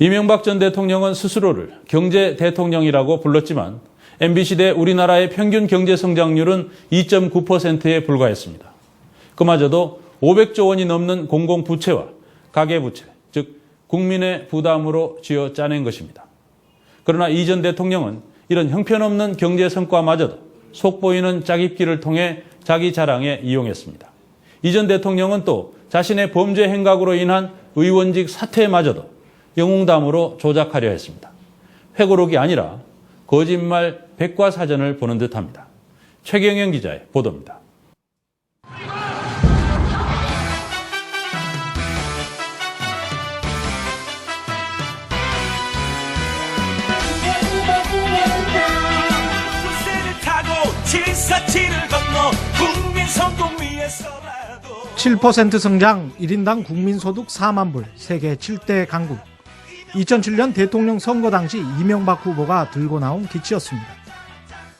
이명박 전 대통령은 스스로를 경제 대통령이라고 불렀지만 MB시대 우리나라의 평균 경제 성장률은 2.9%에 불과했습니다. 그마저도 500조 원이 넘는 공공부채와 가계부채, 즉 국민의 부담으로 쥐어 짜낸 것입니다. 그러나 이 전 대통령은 이런 형편없는 경제 성과마저도 속보이는 짜깁기를 통해 자기 자랑에 이용했습니다. 이 전 대통령은 또 자신의 범죄 행각으로 인한 의원직 사퇴마저도 영웅담으로 조작하려 했습니다. 회고록이 아니라 거짓말 백과사전을 보는 듯합니다. 최경영 기자의 보도입니다. 부세를 타고 747을 건너 국민 성공 위해서라도 7% 성장 1인당 국민소득 4만 불 세계 7대 강국 2007년 대통령 선거 당시 이명박 후보가 들고 나온 기치였습니다.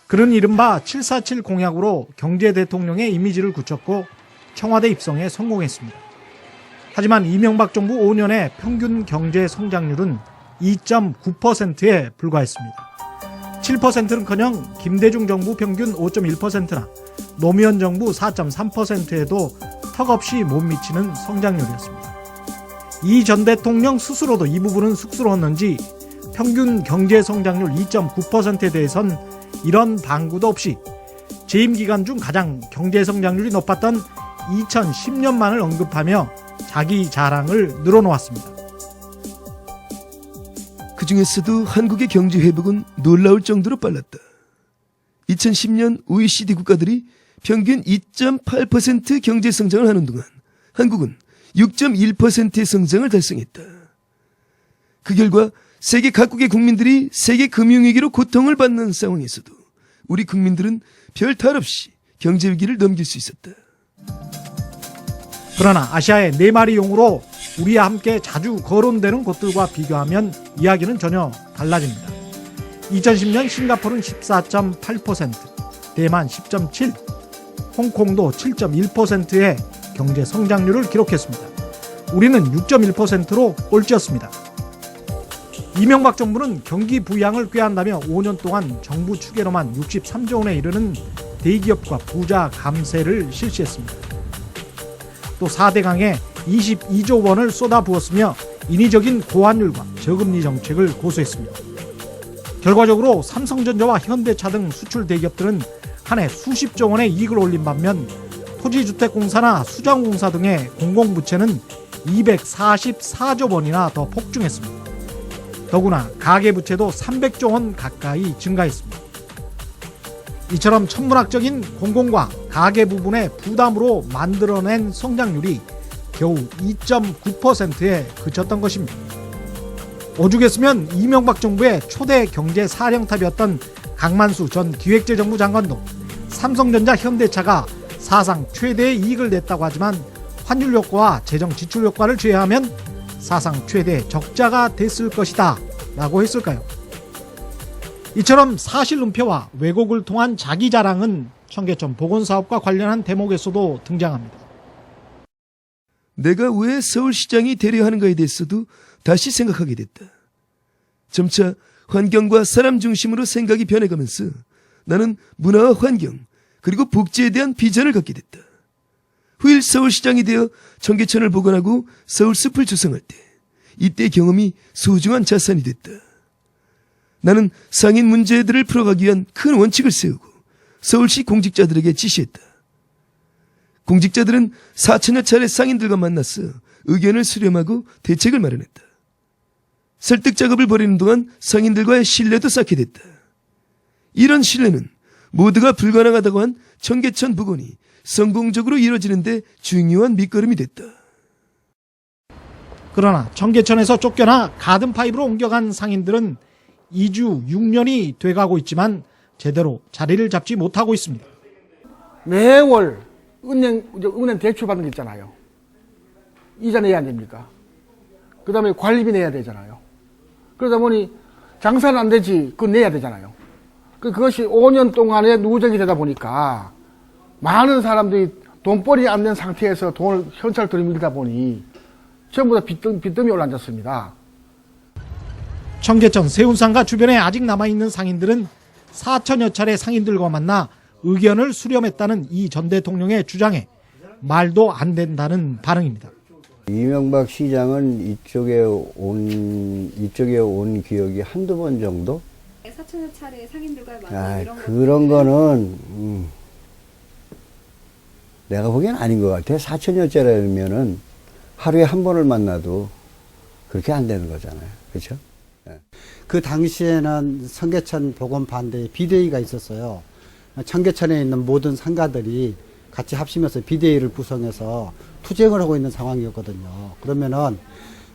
그는 이른바 747 공약으로 경제 대통령의 이미지를 굳혔고 청와대 입성에 성공했습니다. 하지만 이명박 정부 5년의 평균 경제 성장률은 2.9%에 불과했습니다. 7%는커녕 김대중 정부 평균 5.1%나 노무현 정부 4.3%에도 턱없이 못 미치는 성장률이었습니다. 이 전 대통령 스스로도 이 부분은 쑥스러웠는지 평균 경제 성장률 2.9%에 대해선 이런 방구도 없이 재임 기간 중 가장 경제 성장률이 높았던 2010년만을 언급하며 자기 자랑을 늘어놓았습니다. 그 중에서도 한국의 경제 회복은 놀라울 정도로 빨랐다. 2010년 OECD 국가들이 평균 2.8% 경제 성장을 하는 동안 한국은 6.1%의 성장을 달성했다. 그 결과 세계 각국의 국민들이 세계 금융위기로 고통을 받는 상황에서도 우리 국민들은 별 탈 없이 경제 위기를 넘길 수 있었다. 그러나 아시아의 네 마리 용으로 우리와 함께 자주 거론되는 곳들과 비교하면 이야기는 전혀 달라집니다. 2010년 싱가포르는 14.8%, 대만 10.7, 홍콩도 7.1%의 경제 성장률을 기록했습니다. 우리는 6.1%로 꼴찌였습니다. 이명박 정부는 경기 부양을 꾀한다며 5년 동안 정부 추계로만 63조 원에 이르는 대기업과 부자 감세를 실시했습니다. 또 4대 강에 22조 원을 쏟아부었으며 인위적인 고환율과 저금리 정책을 고수했습니다. 결과적으로 삼성전자와 현대차 등 수출 대기업들은 한 해 수십조 원의 이익을 올린 반면 토지주택공사나 수장공사 등의 공공부채는 244조 원이나 더 폭증했습니다. 더구나 가계부채도 300조 원 가까이 증가했습니다. 이처럼 천문학적인 공공과 가계 부분의 부담으로 만들어낸 성장률이 겨우 2.9%에 그쳤던 것입니다. 오죽했으면 이명박 정부의 초대 경제 사령탑이었던 강만수 전 기획재정부 장관도 삼성전자 현대차가 사상 최대의 이익을 냈다고 하지만 환율 효과와 재정 지출 효과를 제외하면 사상 최대 적자가 됐을 것이다 라고 했을까요? 이처럼 사실 은폐와 왜곡을 통한 자기 자랑은 청계천 보건사업과 관련한 대목에서도 등장합니다. 내가 왜 서울시장이 되려 하는가에 대해서도 다시 생각하게 됐다. 점차 환경과 사람 중심으로 생각이 변해가면서 나는 문화와 환경, 그리고 복지에 대한 비전을 갖게 됐다. 후일 서울시장이 되어 청계천을 복원하고 서울숲을 조성할 때, 이때 경험이 소중한 자산이 됐다. 나는 상인 문제들을 풀어가기 위한 큰 원칙을 세우고 서울시 공직자들에게 지시했다. 공직자들은 4천여 차례 상인들과 만나서 의견을 수렴하고 대책을 마련했다. 설득 작업을 벌이는 동안 상인들과의 신뢰도 쌓게 됐다. 이런 신뢰는 모두가 불가능하다고 한 청계천 복원이 성공적으로 이뤄지는데 중요한 밑거름이 됐다. 그러나 청계천에서 쫓겨나 가든파이브로 옮겨간 상인들은 2주 6년이 돼가고 있지만 제대로 자리를 잡지 못하고 있습니다. 매월 은행, 이제 은행 대출 받는 게 있잖아요. 이자 내야 안 됩니까? 그 다음에 관리비 내야 되잖아요. 그러다 보니 장사는 안 되지, 그건 내야 되잖아요. 그- 그것이 5년 동안의 누적이 되다 보니까 많은 사람들이 돈벌이 안 된 상태에서 돈을 현찰 들이밀다 보니 전부 다 빚더미, 빚더미 올라앉았습니다. 청계천 세운상가 주변에 아직 남아있는 상인들은 4천여 차례 상인들과 만나 의견을 수렴했다는 이 전 대통령의 주장에 말도 안 된다는 반응입니다. 이명박 시장은 이쪽에 온 이쪽에 온 기억이 한두 번 정도? 사천여 차례 상인들과 만나 아, 이런 그런 거는 음, 내가 보기엔 아닌 것 같아. 사천여짜리면은 하루에 한 번을 만나도 그렇게 안 되는 거잖아요. 그렇죠? 그 당시에는 청계천 복원 반대 비대위가 있었어요. 청계천에 있는 모든 상가들이 같이 합심해서 비대위를 구성해서 투쟁을 하고 있는 상황이었거든요. 그러면은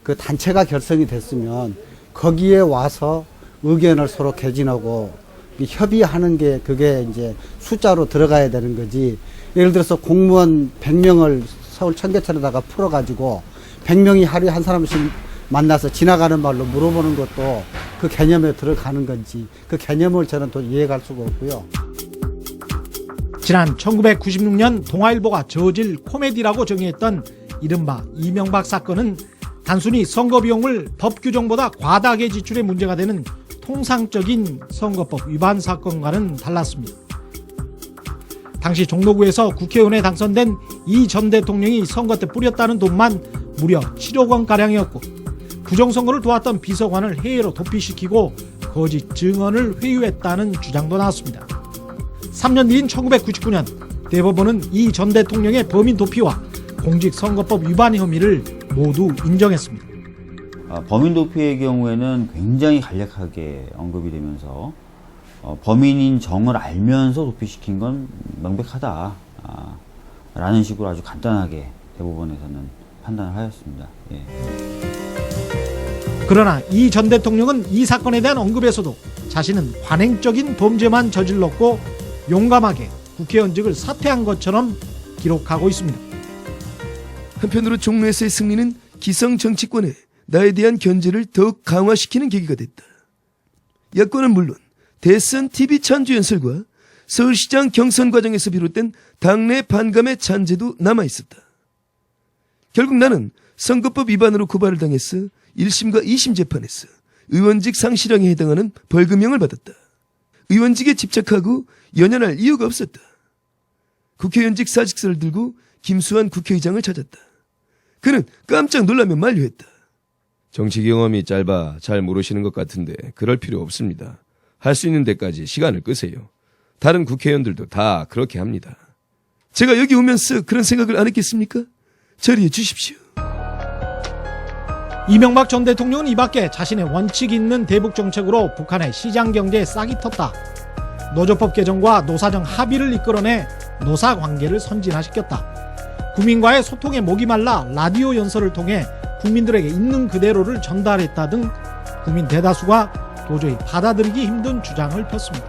그 단체가 결성이 됐으면 거기에 와서 의견을 서로 개진하고 이 협의하는 게 그게 이제 숫자로 들어가야 되는 거지. 예를 들어서 공무원 100명을 서울 청계천에다가 풀어가지고 100명이 하루에 한 사람씩 만나서 지나가는 말로 물어보는 것도 그 개념에 들어가는 건지 그 개념을 저는 또 이해할 수가 없고요. 지난 1996년 동아일보가 저질 코미디라고 정의했던 이른바 이명박 사건은 단순히 선거 비용을 법 규정보다 과다하게 지출해 문제가 되는 통상적인 선거법 위반 사건과는 달랐습니다. 당시 종로구에서 국회의원에 당선된 이 전 대통령이 선거 때 뿌렸다는 돈만 무려 7억 원가량이었고 부정선거를 도왔던 비서관을 해외로 도피시키고 거짓 증언을 회유했다는 주장도 나왔습니다. 3년 뒤인 1999년 대법원은 이 전 대통령의 범인 도피와 공직선거법 위반 혐의를 모두 인정했습니다. 어, 범인 도피의 경우에는 굉장히 간략하게 언급이 되면서 어, 범인인 정을 알면서 도피시킨 건 명백하다 아, 라는 식으로 아주 간단하게 대법원에서는 판단을 하였습니다. 예. 그러나 이 전 대통령은 이 사건에 대한 언급에서도 자신은 관행적인 범죄만 저질렀고 용감하게 국회의원직을 사퇴한 것처럼 기록하고 있습니다. 한편으로 종로에서의 승리는 기성 정치권에 나에 대한 견제를 더욱 강화시키는 계기가 됐다. 야권은 물론 대선 TV 찬주 연설과 서울시장 경선 과정에서 비롯된 당내 반감의 잔재도 남아 있었다. 결국 나는 선거법 위반으로 고발을 당했어 1심과 2심 재판에서 의원직 상실형에 해당하는 벌금형을 받았다. 의원직에 집착하고 연연할 이유가 없었다. 국회의원직 사직서를 들고 김수환 국회의장을 찾았다. 그는 깜짝 놀라며 만류했다. 정치 경험이 짧아 잘 모르시는 것 같은데 그럴 필요 없습니다. 할 수 있는 데까지 시간을 끄세요. 다른 국회의원들도 다 그렇게 합니다. 제가 여기 오면서 그런 생각을 안 했겠습니까? 처리해 주십시오. 이명박 전 대통령은 이 밖에 자신의 원칙 있는 대북 정책으로 북한의 시장 경제에 싹이 텄다. 노조법 개정과 노사정 합의를 이끌어내 노사 관계를 선진화시켰다. 국민과의 소통에 목이 말라 라디오 연설을 통해 국민들에게 있는 그대로를 전달했다 등 국민 대다수가 도저히 받아들이기 힘든 주장을 폈습니다.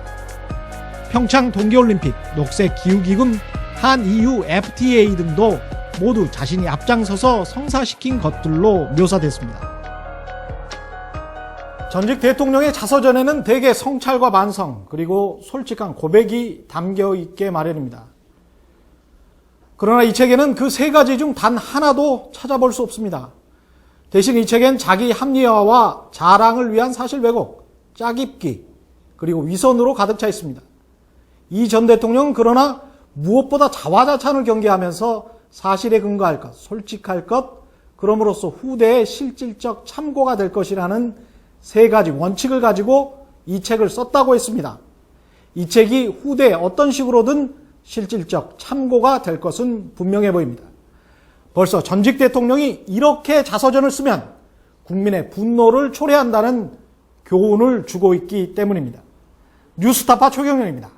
평창 동계올림픽, 녹색 기후기금, 한EU FTA 등도 모두 자신이 앞장서서 성사시킨 것들로 묘사됐습니다. 전직 대통령의 자서전에는 대개 성찰과 반성 그리고 솔직한 고백이 담겨 있게 마련입니다. 그러나 이 책에는 그 세 가지 중 단 하나도 찾아볼 수 없습니다. 대신 이 책엔 자기 합리화와 자랑을 위한 사실 왜곡, 짜깁기, 그리고 위선으로 가득 차 있습니다. 이 전 대통령은 그러나 무엇보다 자화자찬을 경계하면서 사실에 근거할 것, 솔직할 것, 그럼으로써 후대의 실질적 참고가 될 것이라는 세 가지 원칙을 가지고 이 책을 썼다고 했습니다. 이 책이 후대에 어떤 식으로든 실질적 참고가 될 것은 분명해 보입니다. 벌써 전직 대통령이 이렇게 자서전을 쓰면 국민의 분노를 초래한다는 교훈을 주고 있기 때문입니다. 뉴스타파 최경영입니다.